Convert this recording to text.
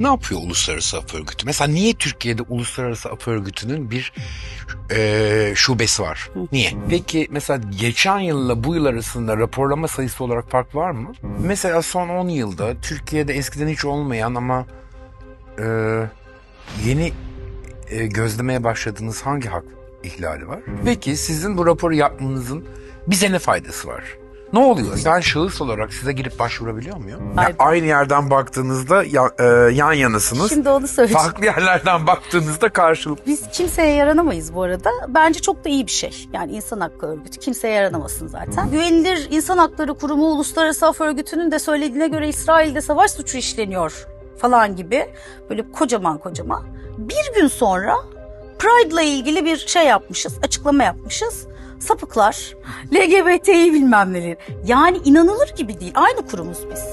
Ne yapıyor Uluslararası Af Örgütü? Mesela niye Türkiye'de Uluslararası Af Örgütü'nün bir e, şubesi var? Niye? Peki mesela geçen yılla bu yıl arasında raporlama sayısı olarak fark var mı? Mesela son 10 yılda Türkiye'de eskiden hiç olmayan ama e, yeni e, gözlemeye başladığınız hangi hak ihlali var? Peki sizin bu raporu yapmanızın bize ne faydası var? Ne oluyor? Ben şahıs olarak size girip başvurabiliyor muyum? Yani aynı yerden baktığınızda ya- e, yan yanasınız. Şimdi onu söyleyeceğim. Farklı yerlerden baktığınızda karşılıklı. Biz kimseye yaranamayız bu arada. Bence çok da iyi bir şey. Yani insan hakkı örgütü kimseye yaranamasın zaten. Güvenilir İnsan Hakları Kurumu Uluslararası Af Örgütü'nün de söylediğine göre İsrail'de savaş suçu işleniyor falan gibi. Böyle kocaman kocaman. Bir gün sonra Pride'la ilgili bir şey yapmışız, açıklama yapmışız. Sapıklar, LGBT'yi bilmem neler. Yani inanılır gibi değil. Aynı kurumuz biz.